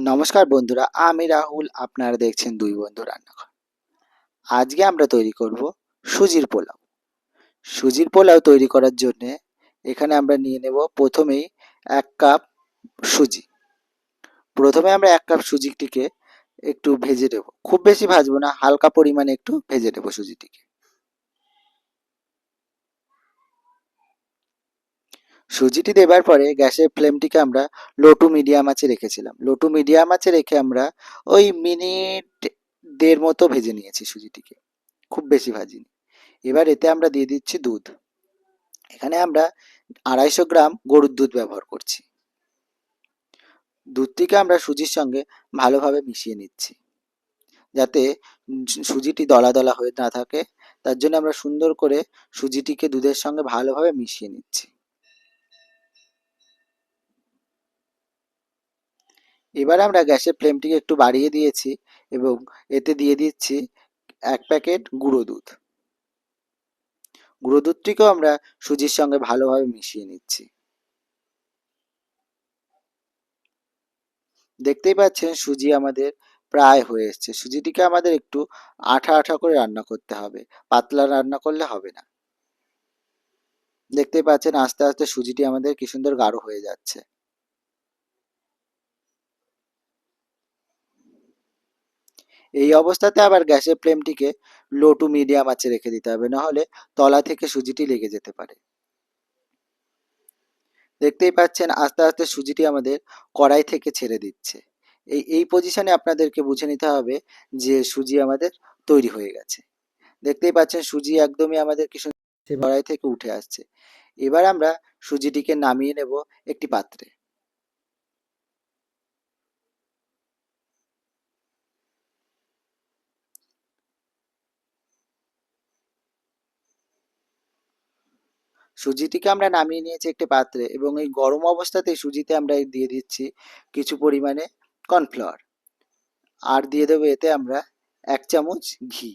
নমস্কার বন্ধুরা, আমি রাহুল, আপনারা দেখছেন দুই বন্ধু রান্নাঘর। আজকে আমরা তৈরি করব সুজির পোলাও। সুজির পোলাও তৈরি করার জন্য এখানে আমরা নিয়ে নেব প্রথমেই এক কাপ সুজি। প্রথমে আমরা এক কাপ সুজিটিকে একটু ভেজে নেব। খুব বেশি ভাজবো না, হালকা পরিমাণে একটু ভেজে নেব সুজিটিকে। সুজিটি দেবার পরে গ্যাসের ফ্লেমটিকে আমরা লো টু মিডিয়াম আঁচে রেখেছিলাম। লো টু মিডিয়াম আঁচে রেখে আমরা ওই মিনিট দেড় মতো ভেজে নিয়েছি সুজিটিকে। খুব বেশি ভাজিনি। এবার এতে আমরা দিয়ে দিচ্ছি দুধ। এখানে আমরা আড়াইশো গ্রাম গরুর দুধ ব্যবহার করছি। দুধটিকে আমরা সুজির সঙ্গে ভালোভাবে মিশিয়ে নিচ্ছি। যাতে সুজিটি দলা দলা হয়ে না থাকে, তার জন্য আমরা সুন্দর করে সুজিটিকে দুধের সঙ্গে ভালোভাবে মিশিয়ে নিচ্ছি। এবার আমরা গ্যাসের ফ্লেমটিকে একটু বাড়িয়ে দিয়েছি এবং এতে দিয়ে দিচ্ছি এক প্যাকেট গুঁড়ো দুধ। গুঁড়ো দুধটিকেও আমরা সুজির সঙ্গে ভালোভাবে মিশিয়ে নিচ্ছি। দেখতেই পাচ্ছেন সুজি আমাদের প্রায় হয়ে এসছে। সুজিটিকে আমাদের একটু আঠা আঠা করে রান্না করতে হবে। পাতলা রান্না করলে হবে না। দেখতেই পাচ্ছেন আস্তে আস্তে সুজিটি আমাদের কি সুন্দর গাঢ় হয়ে যাচ্ছে। এই অবস্থাতে আবার গ্যাসের ফ্লেমটিকে লো টু মিডিয়াম আঁচে রেখে দিতে হবে, নাহলে তলা থেকে সুজিটি লেগে যেতে পারে। দেখতেই পাচ্ছেন, আস্তে আস্তে সুজিটি আমাদের কড়াই থেকে ছেড়ে দিচ্ছে। এই এই পজিশনে আপনাদেরকে বুঝে নিতে হবে যে সুজি আমাদের তৈরি হয়ে গেছে। দেখতেই পাচ্ছেন, সুজি একদমই আমাদের কি কড়াই থেকে উঠে আসছে। এবার আমরা সুজিটিকে নামিয়ে নেব একটি পাত্রে। সুজিটিকে আমরা নামিয়ে নিয়েছি একটি পাত্রে এবং এই গরম অবস্থাতেই সুজিতে আমরা দিয়ে দিচ্ছি কিছু পরিমাণে কর্নফ্লাওয়ার। আর দিয়ে দেবো এতে আমরা এক চামচ ঘি।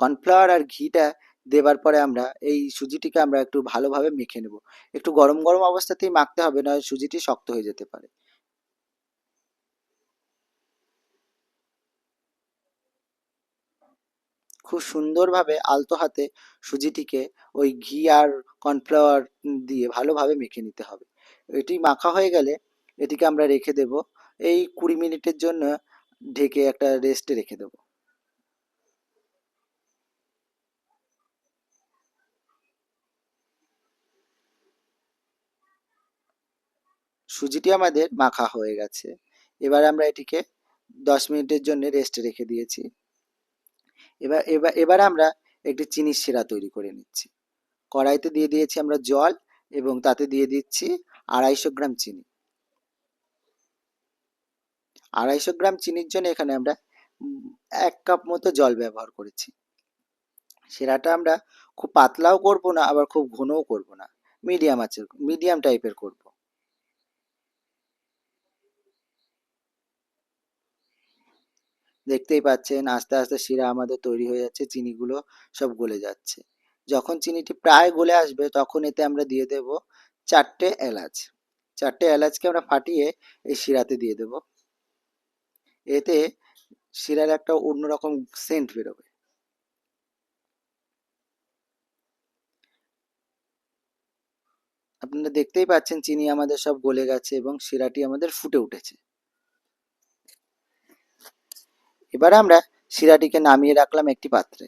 কর্নফ্লাওয়ার আর ঘিটা দেবার পরে আমরা এই সুজিটিকে আমরা একটু ভালোভাবে মেখে নেব। একটু গরম গরম অবস্থাতেই মাখতে হবে, নয় সুজিটি শক্ত হয়ে যেতে পারে। খুব সুন্দরভাবে আলতো হাতে সুজিটিকে ওই ঘি আর কর্নফ্লাওয়ার দিয়ে ভালোভাবে মেখে নিতে হবে। এটি মাখা হয়ে গেলে এটিকে আমরা রেখে দেব। এই কুড়ি মিনিটের জন্য ঢেকে একটা রেস্টে রেখে দেব। সুজিটি আমাদের মাখা হয়ে গেছে। এবার আমরা এটিকে দশ মিনিটের জন্য রেস্টে রেখে দিয়েছি। এবার এবার এবার আমরা একটি চিনির শিরা তৈরি করে নিচ্ছি। কড়াইতে দিয়ে দিয়েছি আমরা জল এবং তাতে দিয়ে দিচ্ছি আড়াইশো গ্রাম চিনি। আড়াইশো গ্রাম চিনির জন্য এখানে আমরা এক কাপ মতো জল ব্যবহার করেছি। শিরাটা আমরা খুব পাতলাও করব না, আবার খুব ঘনও করব না। মিডিয়াম আছে মিডিয়াম টাইপের করব। দেখতেই পাচ্ছেন আস্তে আস্তে শিরা আমাদের তৈরি হয়ে যাচ্ছে, চিনিগুলো সব গলে যাচ্ছে। যখন চিনিটি প্রায় গলে আসবে তখন এতে আমরা দিয়ে দেব চারটে এলাচ। চারটে এলাচকে আমরা ফাটিয়ে এই শিরাতে দিয়ে দেব। এতে শিরার একটা অন্যরকম সেন্ট বেরোবে। আপনারা দেখতেই পাচ্ছেন চিনি আমাদের সব গলে গেছে এবং শিরাটি আমাদের ফুটে উঠেছে। এবার আমরা শিরাটিকে নামিয়ে রাখলাম একটি পাত্রে।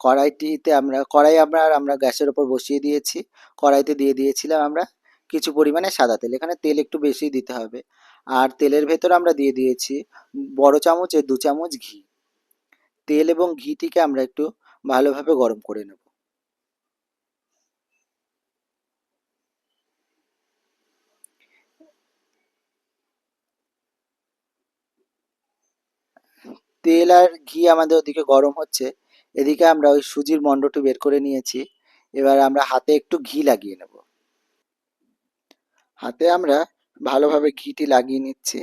কড়াইটিতে আমরা, কড়াই আমরা আমরা গ্যাসের ওপর বসিয়ে দিয়েছি। কড়াইতে দিয়ে দিয়েছিলাম আমরা কিছু পরিমাণে সাদা তেল। এখানে তেল একটু বেশি দিতে হবে। আর তেলের ভেতর আমরা দিয়ে দিয়েছি বড় চামচে দু চামচ ঘি। তেল এবং ঘিটিকে আমরা একটু ভালোভাবে গরম করে নেব। তেল আর ঘি আমাদের ওদিকে গরম হচ্ছে। এদিকে আমরা ওই সুজির মণ্ডটি বের করে নিয়েছি। এবার আমরা হাতে একটু ঘি লাগিয়ে নেব। হাতে আমরা ভালোভাবে ঘিটি লাগিয়ে নিচ্ছি।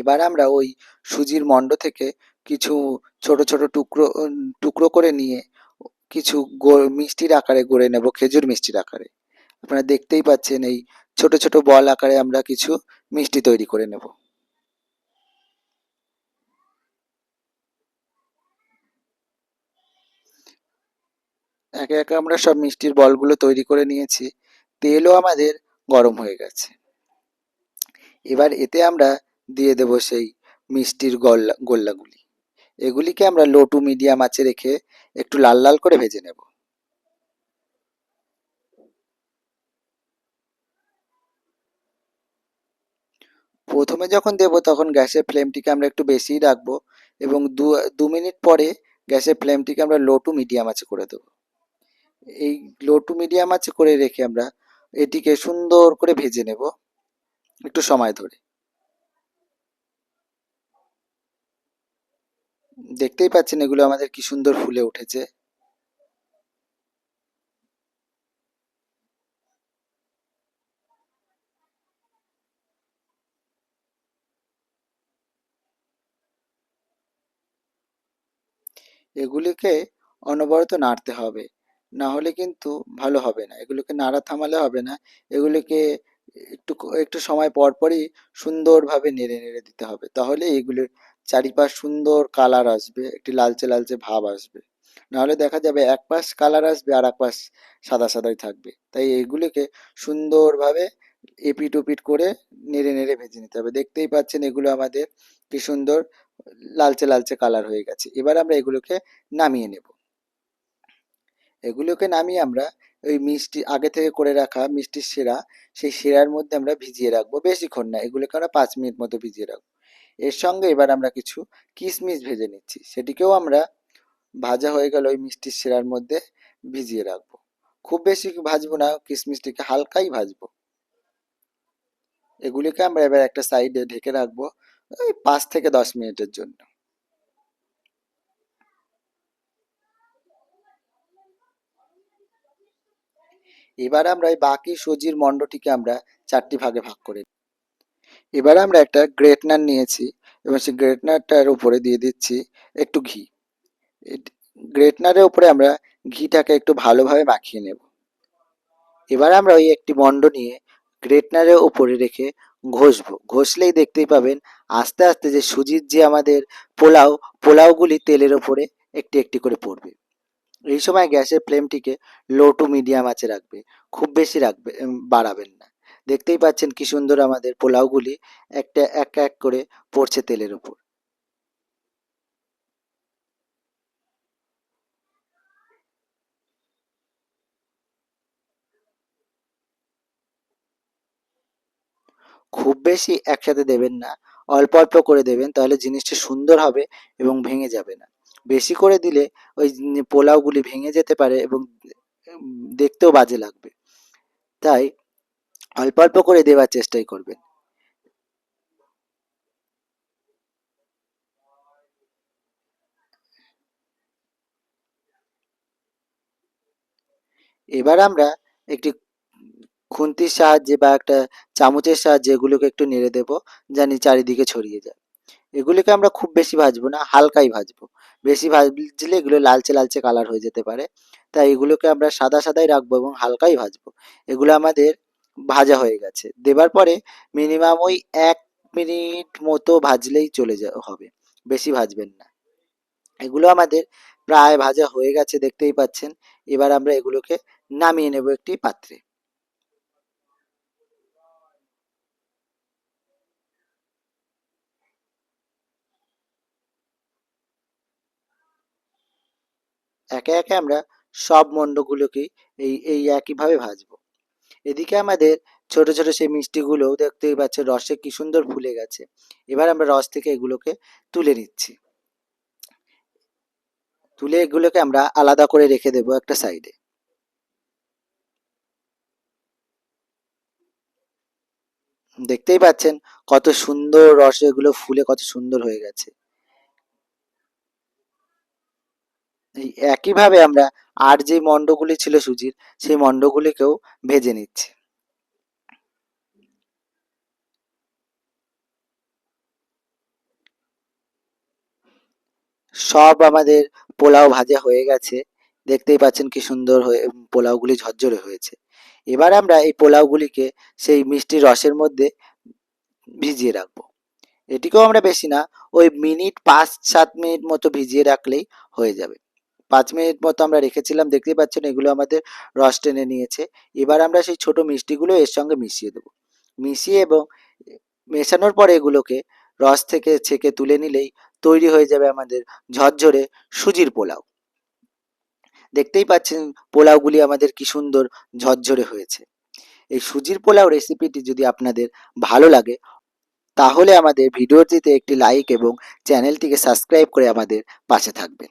এবার আমরা ওই সুজির মণ্ড থেকে কিছু ছোট ছোট টুকরো টুকরো করে নিয়ে কিছু মিষ্টির আকারে গড়ে নেব, খেজুর মিষ্টির আকারে। আপনারা দেখতেই পাচ্ছেন এই ছোট ছোট বল আকারে আমরা কিছু মিষ্টি তৈরি করে নেব। একে একে আমরা সব মিষ্টির বলগুলো তৈরি করে নিয়েছি। তেলও আমাদের গরম হয়ে গেছে। এবার এতে আমরা দিয়ে দেব সেই মিষ্টির গল্লা গোল্লাগুলি। এগুলিকে আমরা লো টু মিডিয়াম আঁচে রেখে একটু লাল লাল করে ভেজে নেব। প্রথমে যখন দেব তখন গ্যাসের ফ্লেমটিকে আমরা একটু বেশিই রাখব এবং দু দু মিনিট পরে গ্যাসের ফ্লেমটিকে আমরা লো টু মিডিয়াম আঁচে করে দেবো। এই লো টু মিডিয়াম আঁচে করে রেখে আমরা এটিকে সুন্দর করে ভেজে নেব। একটু সময় ধরে। দেখতেই পাচ্ছেন এগুলো আমাদের কি সুন্দর ফুলে উঠেছে। এগুলিকে অনবরত নাড়তে হবে। না হলে কিন্তু ভালো হবে না। এগুলোকে নাড়া থামালে হবে না। এগুলিকে একটু একটু সময় পর পরই সুন্দরভাবে নেড়ে নেড়ে দিতে হবে। তাহলে এগুলির চারিপাশ সুন্দর কালার আসবে, একটি লালচে লালচে ভাব আসবে। নাহলে দেখা যাবে এক পাশ কালার আসবে আর এক পাশ সাদা সাদাই থাকবে। তাই এগুলিকে সুন্দরভাবে এপিট ওপিট করে নেড়ে নেড়ে ভেজে নিতে হবে। দেখতেই পাচ্ছেন এগুলো আমাদের কি সুন্দর লালচে লালচে কালার হয়ে গেছে। এবার আমরা এগুলোকে নামিয়ে নেব। এগুলোকে নামিয়ে আমরা ওই মিষ্টি, আগে থেকে করে রাখা মিষ্টির শিরা, সেই শিরার মধ্যে আমরা ভিজিয়ে রাখব। বেশিক্ষণ না, এগুলোকে আমরা পাঁচ মিনিট মতো ভিজিয়ে রাখব। এর সঙ্গে এবার আমরা কিছু কিশমিশ ভেজে নিচ্ছি। সেটিকেও আমরা ভাজা হয়ে গেল ওই মিষ্টির শিরার মধ্যে ভিজিয়ে রাখব। খুব বেশি ভাজবো না, কিশমিশটিকে হালকাই ভাজবো। এগুলিকে আমরা এবার একটা সাইডে ঢেকে রাখব ওই পাঁচ থেকে দশ মিনিটের জন্য। এবার আমরা এই বাকি সুজির মণ্ডটিকে আমরা চারটি ভাগে ভাগ করে এবার আমরা একটা গ্রেটনার নিয়েছি এবং সেই গ্রেটনারটার উপরে দিয়ে দিচ্ছি একটু ঘি। গ্রেটনারের উপরে আমরা ঘিটাকে একটু ভালোভাবে মাখিয়ে নেব। এবার আমরা ওই একটি মণ্ড নিয়ে গ্রেটনারের উপরে রেখে ঘষবো। ঘষলেই দেখতেই পাবেন আস্তে আস্তে যে সুজির যে আমাদের পোলাও, পোলাওগুলি তেলের ওপরে একটি একটি করে পড়বে। এই সময় গ্যাসের ফ্লেমটিকে লো টু মিডিয়াম আঁচে রাখবে, খুব বেশি রাখবে বাড়াবেন না। দেখতেই পাচ্ছেন কি সুন্দর আমাদের পোলাওগুলি একটা, এক এক করে পড়ছে তেলের উপর। খুব বেশি একসাথে দেবেন না, অল্প অল্প করে দেবেন, তাহলে জিনিসটি সুন্দর হবে এবং ভেঙে যাবে না। বেশি করে দিলে ওই পোলাওগুলি ভেঙে যেতে পারে এবং দেখতেও বাজে লাগবে। তাই অল্প অল্প করে দেওয়ার চেষ্টাই করবেন। এবার আমরা একটি খুন্তির সাহায্যে বা একটা চামচের সাহায্যে এগুলোকে একটু নেড়ে দেব জানি চারিদিকে ছড়িয়ে যায়। এগুলিকে আমরা খুব বেশি ভাজবো না, হালকাই ভাজবো। বেশি ভাজলে এগুলো লালচে লালচে কালার হয়ে যেতে পারে। তাই এগুলোকে আমরা সাদা সাদাই রাখব এবং হালকাই ভাজবো। এগুলো আমাদের ভাজা হয়ে গেছে। দেবার পরে মিনিমাম ওই এক মিনিট মতো ভাজলেই চলে যা, হবে। বেশি ভাজবেন না। এগুলো আমাদের প্রায় ভাজা হয়ে গেছে, দেখতেই পাচ্ছেন। এবার আমরা এগুলোকে নামিয়ে নেব একটি পাত্রে। একে একে আমরা সব মণ্ডগুলোকে এই এই একইভাবে ভাজবো। এদিকে আমাদের ছোট ছোট সেই মিষ্টিগুলো দেখতেই পাচ্ছেন, রসে কি সুন্দর ফুলে গেছে। এবার আমরা রস থেকে এগুলোকে তুলে নিচ্ছি। তুলে এগুলোকে আমরা আলাদা করে রেখে দেব একটা সাইডে। দেখতেই পাচ্ছেন কত সুন্দর রস এগুলো ফুলে, কত সুন্দর হয়ে গেছে এই একইভাবে আমরা আর যে মণ্ডগুলি ছিল সুজির, সেই মণ্ডগুলিকেও ভেজে নিচ্ছি। সব আমাদের পোলাও ভাজা হয়ে গেছে। দেখতেই পাচ্ছেন কি সুন্দর হয়ে, পোলাওগুলি ঝরঝরে হয়েছে। এবার আমরা এই পোলাওগুলিকে সেই মিষ্টি রসের মধ্যে ভিজিয়ে রাখব। এটিকেও আমরা বেশি না, ওই মিনিট পাঁচ সাত মিনিট মতো ভিজিয়ে রাখলেই হয়ে যাবে। পাঁচ মিনিট মতো আমরা রেখেছিলাম, দেখতেই পাচ্ছেন এগুলো আমাদের রস টেনে নিয়েছে। এবার আমরা সেই ছোট মিষ্টিগুলো এর সঙ্গে মিশিয়ে দেবো। মিশিয়ে এবং মেশানোর পরে এগুলোকে রস থেকে ছেঁকে তুলে নিলেই তৈরি হয়ে যাবে আমাদের ঝরঝরে সুজির পোলাও। দেখতেই পাচ্ছেন পোলাওগুলি আমাদের কি সুন্দর ঝরঝরে হয়েছে। এই সুজির পোলাও রেসিপিটি যদি আপনাদের ভালো লাগে, তাহলে আমাদের ভিডিওটিতে একটি লাইক এবং চ্যানেলটিকে সাবস্ক্রাইব করে আমাদের পাশে থাকবেন।